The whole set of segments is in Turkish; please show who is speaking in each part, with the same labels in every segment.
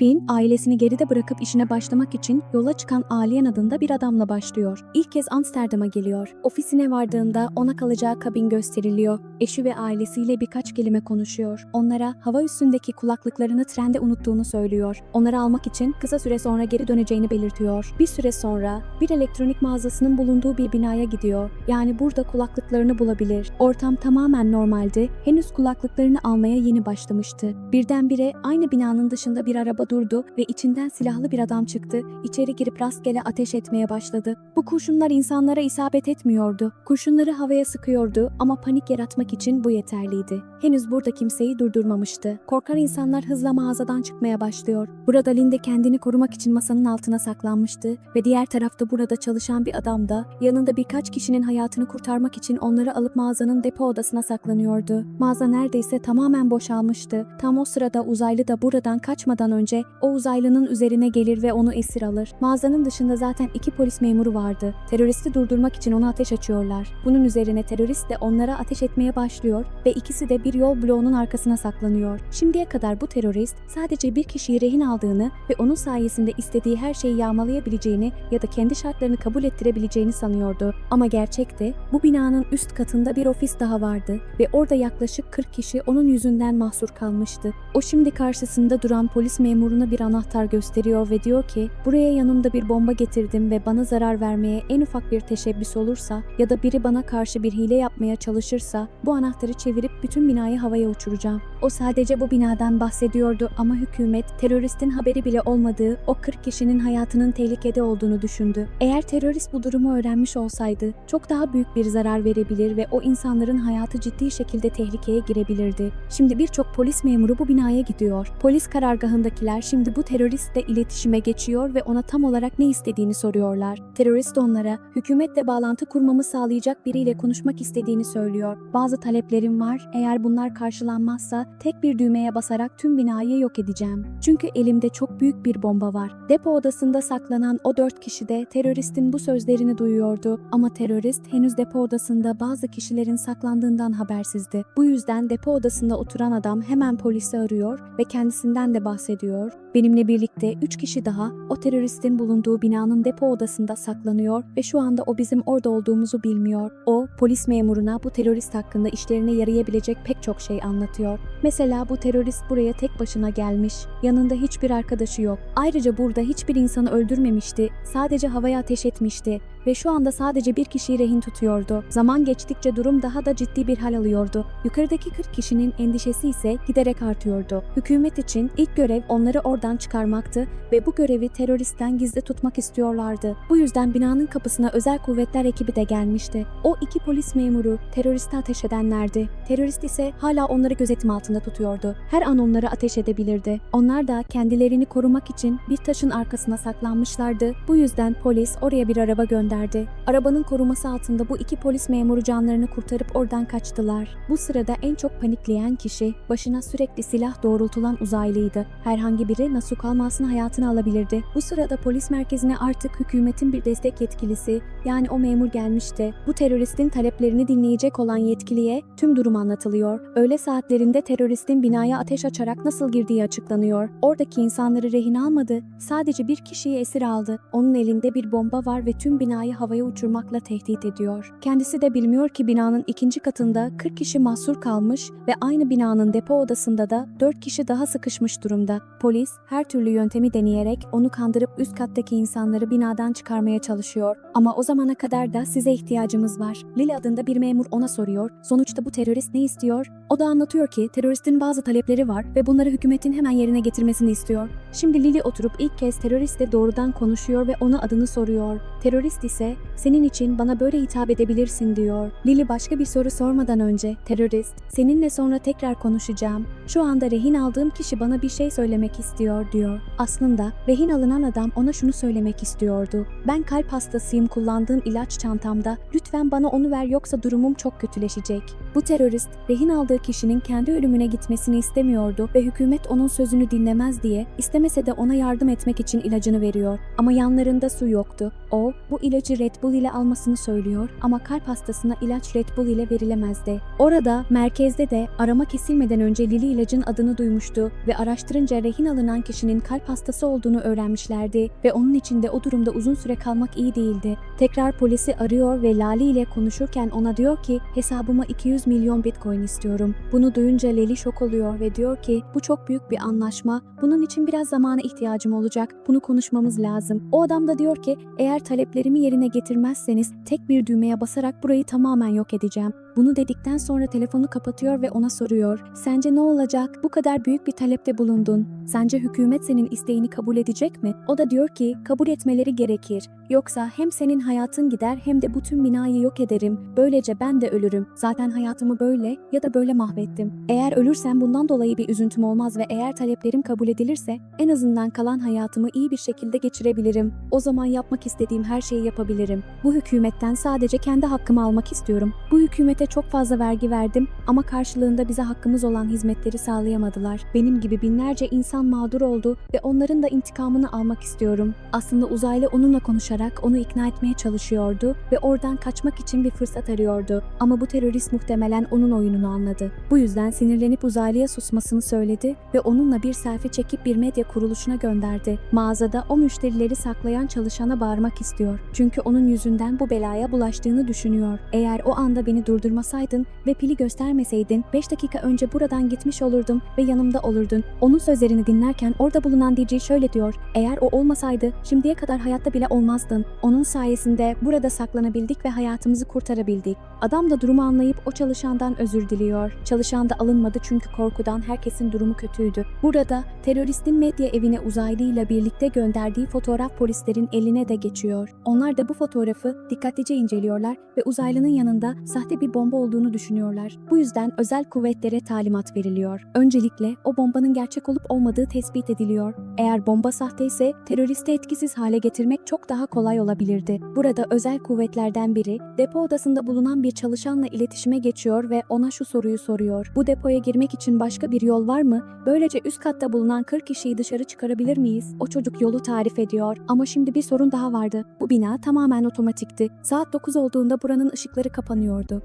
Speaker 1: Film ailesini geride bırakıp işine başlamak için yola çıkan Alien adında bir adamla başlıyor. İlk kez Amsterdam'a geliyor. Ofisine vardığında ona kalacağı kabin gösteriliyor. Eşi ve ailesiyle birkaç kelime konuşuyor. Onlara hava üstündeki kulaklıklarını trende unuttuğunu söylüyor. Onları almak için kısa süre sonra geri döneceğini belirtiyor. Bir süre sonra bir elektronik mağazasının bulunduğu bir binaya gidiyor. Yani burada kulaklıklarını bulabilir. Ortam tamamen normaldi. Henüz kulaklıklarını almaya yeni başlamıştı. Birdenbire aynı binanın dışında bir araba durdu ve içinden silahlı bir adam çıktı. İçeri girip rastgele ateş etmeye başladı. Bu kurşunlar insanlara isabet etmiyordu. Kurşunları havaya sıkıyordu ama panik yaratmak için bu yeterliydi. Henüz burada kimseyi durdurmamıştı. Korkan insanlar hızla mağazadan çıkmaya başlıyor. Burada Linde kendini korumak için masanın altına saklanmıştı ve diğer tarafta burada çalışan bir adam da yanında birkaç kişinin hayatını kurtarmak için onları alıp mağazanın depo odasına saklanıyordu. Mağaza neredeyse tamamen boşalmıştı. Tam o sırada uzaylı da buradan kaçmadan önce o uzaylının üzerine gelir ve onu esir alır. Mağazanın dışında zaten iki polis memuru vardı. Teröristi durdurmak için ona ateş açıyorlar. Bunun üzerine terörist de onlara ateş etmeye başlıyor ve ikisi de bir yol bloğunun arkasına saklanıyor. Şimdiye kadar bu terörist sadece bir kişiyi rehin aldığını ve onun sayesinde istediği her şeyi yağmalayabileceğini ya da kendi şartlarını kabul ettirebileceğini sanıyordu. Ama gerçekte bu binanın üst katında bir ofis daha vardı ve orada yaklaşık 40 kişi onun yüzünden mahsur kalmıştı. O şimdi karşısında duran polis memuruna bir anahtar gösteriyor ve diyor ki buraya yanımda bir bomba getirdim ve bana zarar vermeye en ufak bir teşebbüs olursa ya da biri bana karşı bir hile yapmaya çalışırsa bu anahtarı çevirip bütün binayı havaya uçuracağım. O sadece bu binadan bahsediyordu ama hükümet teröristin haberi bile olmadığı o 40 kişinin hayatının tehlikede olduğunu düşündü. Eğer terörist bu durumu öğrenmiş olsaydı çok daha büyük bir zarar verebilir ve o insanların hayatı ciddi şekilde tehlikeye girebilirdi. Şimdi birçok polis memuru bu binaya gidiyor. Polis karargahındakiler şimdi bu teröristle iletişime geçiyor ve ona tam olarak ne istediğini soruyorlar. Terörist onlara hükümetle bağlantı kurmamı sağlayacak biriyle konuşmak istediğini söylüyor. Bazı taleplerim var. Eğer bunlar karşılanmazsa tek bir düğmeye basarak tüm binayı yok edeceğim. Çünkü elimde çok büyük bir bomba var. Depo odasında saklanan o dört kişi de teröristin bu sözlerini duyuyordu ama terörist henüz depo odasında bazı kişilerin saklandığından habersizdi. Bu yüzden depo odasında oturan adam hemen polisi arıyor ve kendisinden de bahsediyor. Benimle birlikte 3 kişi daha o teröristin bulunduğu binanın depo odasında saklanıyor ve şu anda o bizim orada olduğumuzu bilmiyor. O polis memuruna bu terörist hakkında işlerine yarayabilecek pek çok şey anlatıyor. Mesela bu terörist buraya tek başına gelmiş. Yanında hiçbir arkadaşı yok. Ayrıca burada hiçbir insanı öldürmemişti. Sadece havaya ateş etmişti ve şu anda sadece bir kişiyi rehin tutuyordu. Zaman geçtikçe durum daha da ciddi bir hal alıyordu. Yukarıdaki 40 kişinin endişesi ise giderek artıyordu. Hükümet için ilk görev onları oradan çıkarmaktı ve bu görevi teröristten gizli tutmak istiyorlardı. Bu yüzden binanın kapısına özel kuvvetler ekibi de gelmişti. O iki polis memuru teröriste ateş edenlerdi. Terörist ise hala onları gözetim altında tutuyordu. Her an onları ateş edebilirdi. Onlar da kendilerini korumak için bir taşın arkasına saklanmışlardı. Bu yüzden polis oraya bir araba gönderdi. Arabanın koruması altında bu iki polis memuru canlarını kurtarıp oradan kaçtılar. Bu sırada en çok panikleyen kişi başına sürekli silah doğrultulan uzaylıydı. Herhangi biri Nasuh Almas'ın hayatını alabilirdi. Bu sırada polis merkezine artık hükümetin bir destek yetkilisi yani o memur gelmişti. Bu teröristin taleplerini dinleyecek olan yetkiliye tüm durum anlatılıyor. Öğle saatlerinde teröristin binaya ateş açarak nasıl girdiği açıklanıyor. Oradaki insanları rehin almadı. Sadece bir kişiyi esir aldı. Onun elinde bir bomba var ve tüm binayı havaya uçurmakla tehdit ediyor. Kendisi de bilmiyor ki binanın ikinci katında 40 kişi mahsur kalmış ve aynı binanın depo odasında da 4 kişi daha sıkışmış durumda. Polis her türlü yöntemi deneyerek onu kandırıp üst kattaki insanları binadan çıkarmaya çalışıyor. Ama o zamana kadar da size ihtiyacımız var. Lili adında bir memur ona soruyor. Sonuçta bu terörist ne istiyor? O da anlatıyor ki teröristin bazı talepleri var ve bunları hükümetin hemen yerine getirmesini istiyor. Şimdi Lili oturup ilk kez teröristle doğrudan konuşuyor ve ona adını soruyor. Terörist ise senin için bana böyle hitap edebilirsin diyor. Lili başka bir soru sormadan önce terörist seninle sonra tekrar konuşacağım. Şu anda rehin aldığım kişi bana bir şey söylemek istiyor diyor. Aslında rehin alınan adam ona şunu söylemek istiyordu. Ben kalp hastasıyım kullandığım ilaç çantamda. Lütfen bana onu ver yoksa durumum çok kötüleşecek. Bu terörist rehin aldığı kişinin kendi ölümüne gitmesini istemiyordu ve hükümet onun sözünü dinlemez diye İstemese de ona yardım etmek için ilacını veriyor. Ama yanlarında su yoktu. O bu ilacı Red Bull ile almasını söylüyor ama kalp hastasına ilaç Red Bull ile verilemezdi. Orada merkezde de arama kesilmeden önce Lili ilacın adını duymuştu ve araştırınca rehin alınan kişinin kalp hastası olduğunu öğrenmişlerdi ve onun için de o durumda uzun süre kalmak iyi değildi. Tekrar polisi arıyor ve Lali ile konuşurken ona diyor ki hesabıma 200 milyon bitcoin istiyorum. Bunu duyunca Leli şok oluyor ve diyor ki bu çok büyük bir anlaşma. Bunun için biraz zamana ihtiyacım olacak. Bunu konuşmamız lazım. O adam da diyor ki eğer taleplerimi yerine getirmezseniz tek bir düğmeye basarak burayı tamamen yok edeceğim. Bunu dedikten sonra telefonu kapatıyor ve ona soruyor. Sence ne olacak? Bu kadar büyük bir talepte bulundun. Sence hükümet senin isteğini kabul edecek mi? O da diyor ki kabul etmeleri gerekir. Yoksa hem senin hayatın gider hem de bütün binayı yok ederim. Böylece ben de ölürüm. Zaten hayatımı böyle ya da böyle mahvettim. Eğer ölürsem bundan dolayı bir üzüntüm olmaz ve eğer taleplerim kabul edilirse en azından kalan hayatımı iyi bir şekilde geçirebilirim. O zaman yapmak istediğim her şeyi yapabilirim. Bu hükümetten sadece kendi hakkımı almak istiyorum. Bu hükümete çok fazla vergi verdim ama karşılığında bize hakkımız olan hizmetleri sağlayamadılar. Benim gibi binlerce insan mağdur oldu ve onların da intikamını almak istiyorum. Aslında uzaylı onunla konuşarak onu ikna etmeye çalışıyordu ve oradan kaçmak için bir fırsat arıyordu. Ama bu terörist muhtemelen onun oyununu anladı. Bu yüzden sinirlenip uzaylıya susmasını söyledi ve onunla bir selfie çekip bir medya kuruluşuna gönderdi. Mağazada o müşterileri saklayan çalışana bağırmak istiyor. Çünkü onun yüzünden bu belaya bulaştığını düşünüyor. Eğer o anda beni durdurmasaydın ve pili göstermeseydin 5 dakika önce buradan gitmiş olurdum ve yanımda olurdun. Onun sözlerini dinlerken orada bulunan DJ şöyle diyor. Eğer o olmasaydı şimdiye kadar hayatta bile olmazdın. Onun sayesinde burada saklanabildik ve hayatımızı kurtarabildik. Adam da durumu anlayıp o çalışandan özür diliyor. Çalışan da alınmadı çünkü korkudan herkesin durumu kötüydü. Burada teröristin medya evine uzaylıyla birlikte gönderdiği fotoğraf polislerin eline de geçiyor. Onlar da bu fotoğrafı dikkatlice inceliyorlar ve uzaylının yanında sahte bir bomba olduğunu düşünüyorlar. Bu yüzden özel kuvvetlere talimat veriliyor. Öncelikle o bombanın gerçek olup olmadığı tespit ediliyor. Eğer bomba sahte ise teröristi etkisiz hale getirmek çok daha kolay olabilirdi. Burada özel kuvvetlerden biri depo odasında bulunan bir çalışanla iletişime geçiyor ve ona şu soruyu soruyor. Bu depoya girmek için başka bir yol var mı? Böylece üst katta bulunan 40 kişiyi dışarı çıkarabilir miyiz? O çocuk yolu tarif ediyor ama şimdi bir sorun daha vardı. Bu bina tamamen otomatikti. Saat 9 olduğunda buranın ışıkları kapanıyordu.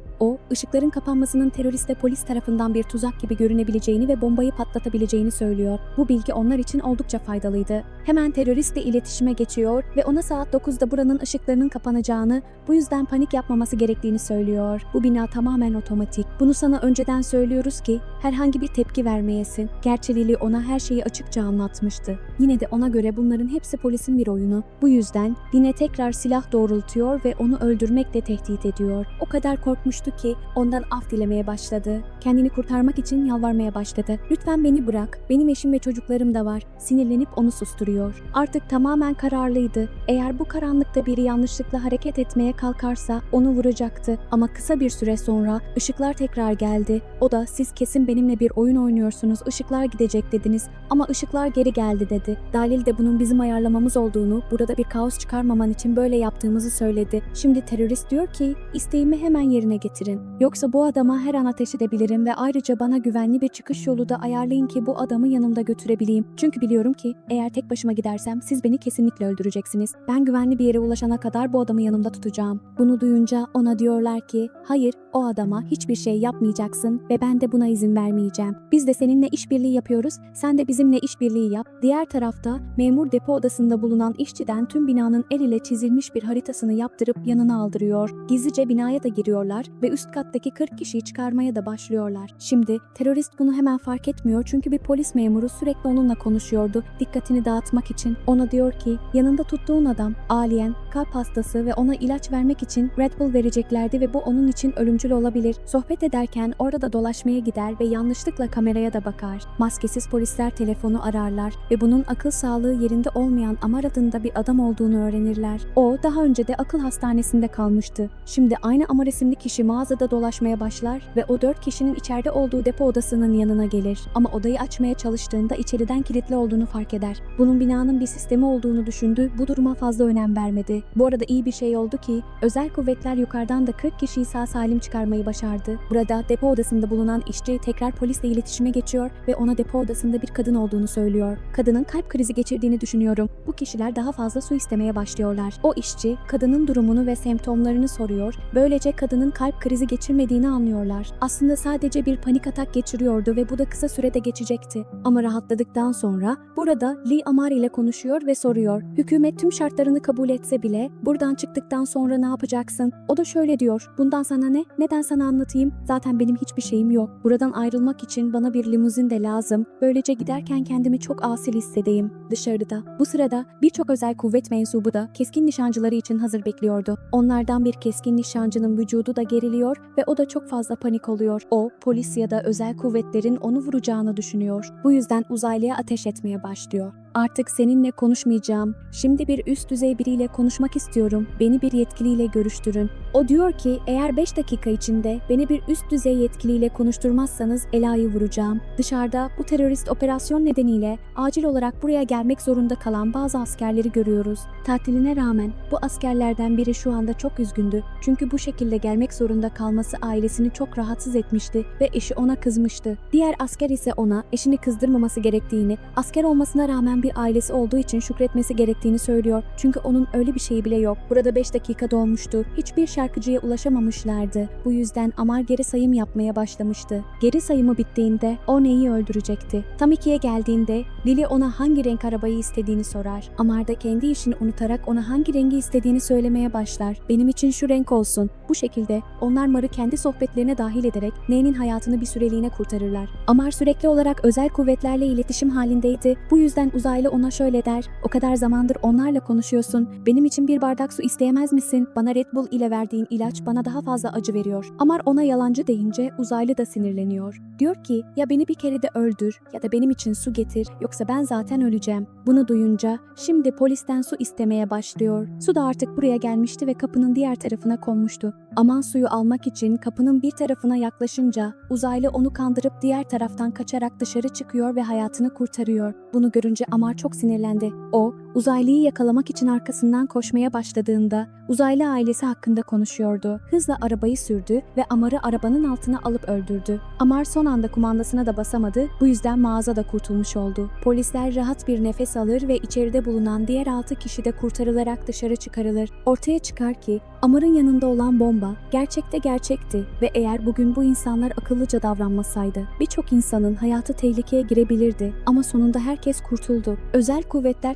Speaker 1: Işıkların kapanmasının teröriste polis tarafından bir tuzak gibi görünebileceğini ve bombayı patlatabileceğini söylüyor. Bu bilgi onlar için oldukça faydalıydı. Hemen teröristle iletişime geçiyor ve ona saat 9'da buranın ışıklarının kapanacağını, bu yüzden panik yapmaması gerektiğini söylüyor. Bu bina tamamen otomatik. Bunu sana önceden söylüyoruz ki herhangi bir tepki vermeyesin. Gerçi Lili ona her şeyi açıkça anlatmıştı. Yine de ona göre bunların hepsi polisin bir oyunu. Bu yüzden Dine tekrar silah doğrultuyor ve onu öldürmekle tehdit ediyor. O kadar korkmuştu ki ondan af dilemeye başladı. Kendini kurtarmak için yalvarmaya başladı. Lütfen beni bırak. Benim eşim ve çocuklarım da var. Sinirlenip onu susturuyor. Artık tamamen kararlıydı. Eğer bu karanlıkta biri yanlışlıkla hareket etmeye kalkarsa onu vuracaktı. Ama kısa bir süre sonra ışıklar tekrar geldi. O da siz kesin benimle bir oyun oynuyorsunuz. Işıklar gidecek dediniz ama ışıklar geri geldi dedi. Dalil de bunun bizim ayarlamamız olduğunu, burada bir kaos çıkarmaman için böyle yaptığımızı söyledi. Şimdi terörist diyor ki isteğimi hemen yerine getirin. Yoksa bu adama her an ateş edebilirim ve ayrıca bana güvenli bir çıkış yolu da ayarlayın ki bu adamı yanımda götürebileyim. Çünkü biliyorum ki eğer tek başıma gidersem siz beni kesinlikle öldüreceksiniz. Ben güvenli bir yere ulaşana kadar bu adamı yanımda tutacağım. Bunu duyunca ona diyorlar ki hayır o adama hiçbir şey yapmayacaksın ve ben de buna izin vermeyeceğim. Biz de seninle işbirliği yapıyoruz, sen de bizimle işbirliği yap. Diğer tarafta memur depo odasında bulunan işçiden tüm binanın el ile çizilmiş bir haritasını yaptırıp yanına aldırıyor. Gizlice binaya da giriyorlar ve üst kattaki 40 kişiyi çıkarmaya da başlıyorlar. Şimdi terörist bunu hemen fark etmiyor çünkü bir polis memuru sürekli onunla konuşuyordu dikkatini dağıtmak için. Ona diyor ki yanında tuttuğun adam aliyen, kalp hastası ve ona ilaç vermek için Red Bull vereceklerdi ve bu onun için ölümcül olabilir. Sohbet ederken orada dolaşmaya gider ve yanlışlıkla kameraya da bakar. Maskesiz polisler telefonu ararlar ve bunun akıl sağlığı yerinde olmayan Amar adında bir adam olduğunu öğrenirler. O daha önce de akıl hastanesinde kalmıştı. Şimdi aynı Amar isimli kişi mağaza mağazada dolaşmaya başlar ve o dört kişinin içeride olduğu depo odasının yanına gelir. Ama odayı açmaya çalıştığında içeriden kilitli olduğunu fark eder. Bunun binanın bir sistemi olduğunu düşündü, bu duruma fazla önem vermedi. Bu arada iyi bir şey oldu ki özel kuvvetler yukarıdan da 40 kişiyi sağ salim çıkarmayı başardı. Burada depo odasında bulunan işçi tekrar polisle iletişime geçiyor ve ona depo odasında bir kadın olduğunu söylüyor. Kadının kalp krizi geçirdiğini düşünüyorum. Bu kişiler daha fazla su istemeye başlıyorlar. O işçi kadının durumunu ve semptomlarını soruyor. Böylece kadının kalp krizi geçirmediğini anlıyorlar. Aslında sadece bir panik atak geçiriyordu ve bu da kısa sürede geçecekti. Ama rahatladıktan sonra burada Lee Amar ile konuşuyor ve soruyor. Hükümet tüm şartlarını kabul etse bile buradan çıktıktan sonra ne yapacaksın? O da şöyle diyor. Bundan sana ne? Neden sana anlatayım? Zaten benim hiçbir şeyim yok. Buradan ayrılmak için bana bir limuzin de lazım. Böylece giderken kendimi çok asil hissedeyim. Dışarıda. Bu sırada birçok özel kuvvet mensubu da keskin nişancıları için hazır bekliyordu. Onlardan bir keskin nişancının vücudu da geriliyor ve o da çok fazla panik oluyor. O, polis ya da özel kuvvetlerin onu vuracağını düşünüyor. Bu yüzden uzaylıya ateş etmeye başlıyor. Artık seninle konuşmayacağım. Şimdi bir üst düzey biriyle konuşmak istiyorum. Beni bir yetkiliyle görüştürün. O diyor ki eğer 5 dakika içinde beni bir üst düzey yetkiliyle konuşturmazsanız Ela'yı vuracağım. Dışarıda bu terörist operasyon nedeniyle acil olarak buraya gelmek zorunda kalan bazı askerleri görüyoruz. Tatiline rağmen bu askerlerden biri şu anda çok üzgündü. Çünkü bu şekilde gelmek zorunda kalması ailesini çok rahatsız etmişti ve eşi ona kızmıştı. Diğer asker ise ona eşini kızdırmaması gerektiğini, asker olmasına rağmen bir ailesi olduğu için şükretmesi gerektiğini söylüyor. Çünkü onun öyle bir şeyi bile yok. Burada 5 dakika dolmuştu. Hiçbir şarkıcıya ulaşamamışlardı. Bu yüzden Amar geri sayım yapmaya başlamıştı. Geri sayımı bittiğinde o neyi öldürecekti? Tam ikiye geldiğinde Lily ona hangi renk arabayı istediğini sorar. Amar da kendi işini unutarak ona hangi rengi istediğini söylemeye başlar. Benim için şu renk olsun. Bu şekilde onlar Mar'ı kendi sohbetlerine dahil ederek Ne'nin hayatını bir süreliğine kurtarırlar. Amar sürekli olarak özel kuvvetlerle iletişim halindeydi. Bu yüzden uzaylı ona şöyle der. O kadar zamandır onlarla konuşuyorsun. Benim için bir bardak su isteyemez misin? Bana Red Bull ile verdiğin ilaç bana daha fazla acı veriyor. Amar ona yalancı deyince uzaylı da sinirleniyor. Diyor ki ya beni bir kere de öldür ya da benim için su getir yoksa ben zaten öleceğim. Bunu duyunca şimdi polisten su istemeye başlıyor. Su da artık buraya gelmişti ve kapının diğer tarafına konmuştu. Aman suyu almak için kapının bir tarafına yaklaşınca uzaylı onu kandırıp diğer taraftan kaçarak dışarı çıkıyor ve hayatını kurtarıyor. Bunu görünce Amar çok sinirlendi. O, uzaylıyı yakalamak için arkasından koşmaya başladığında uzaylı ailesi hakkında konuşuyordu. Hızla arabayı sürdü ve Amar'ı arabanın altına alıp öldürdü. Amar son anda kumandasına da basamadı, bu yüzden mağaza da kurtulmuş oldu. Polisler rahat bir nefes alır ve içeride bulunan diğer 6 kişi de kurtarılarak dışarı çıkarılır. Ortaya çıkar ki Amar'ın yanında olan bomba gerçekte gerçekti ve eğer bugün bu insanlar akıllıca davranmasaydı birçok insanın hayatı tehlikeye girebilirdi ama sonunda herkes kurtuldu. Özel kuvvetler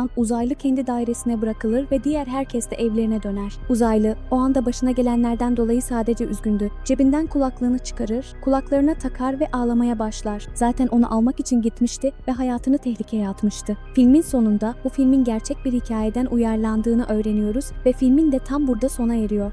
Speaker 1: tarafından uzaylı kendi dairesine bırakılır ve diğer herkes de evlerine döner. Uzaylı o anda başına gelenlerden dolayı sadece üzgündü. Cebinden kulaklığını çıkarır, kulaklarına takar ve ağlamaya başlar. Zaten onu almak için gitmişti ve hayatını tehlikeye atmıştı. Filmin sonunda bu filmin gerçek bir hikayeden uyarlandığını öğreniyoruz ve filmin de tam burada sona eriyor.